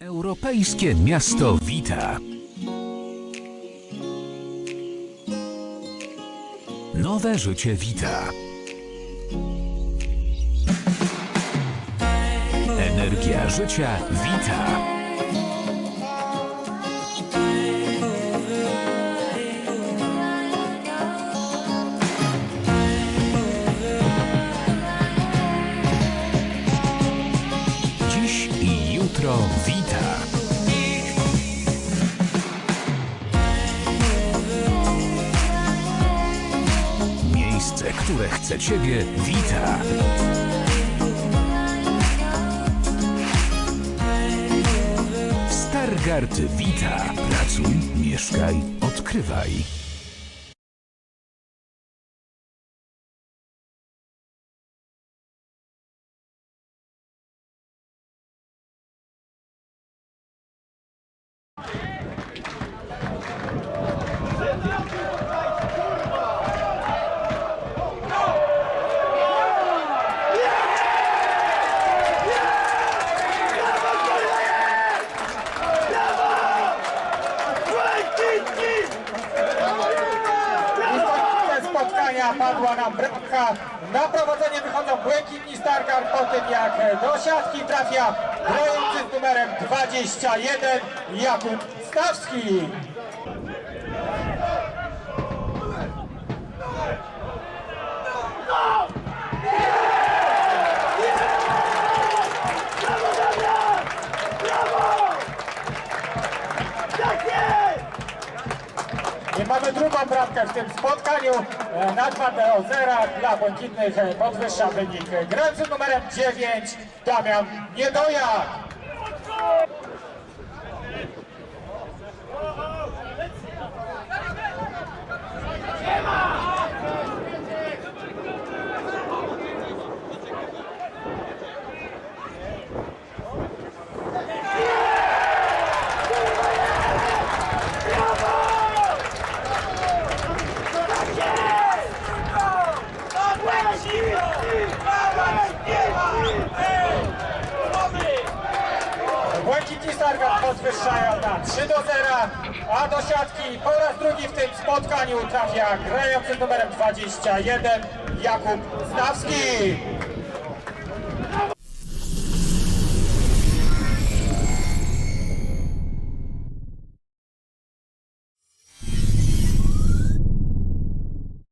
Europejskie miasto wita. Nowe życie wita. Energia życia wita. Dziś i jutro wita. Które chce Ciebie, wita. Stargard wita. Pracuj, mieszkaj, odkrywaj. Spotkania padła nam bramka. Na prowadzenie wychodzą błękitni Stargard po tym jak do siatki trafia grający z numerem 21 Jakub Stawski. I mamy drugą bramkę w tym spotkaniu. E, Na 2 do 0 dla błękitnych e, podwyższa wynik. Grający numerem 9 Damian Niedojak. Błękitni Stargard podwyższają na 3 do 0, a do siatki po raz drugi w tym spotkaniu trafia grający numerem 21 Jakub Stawski.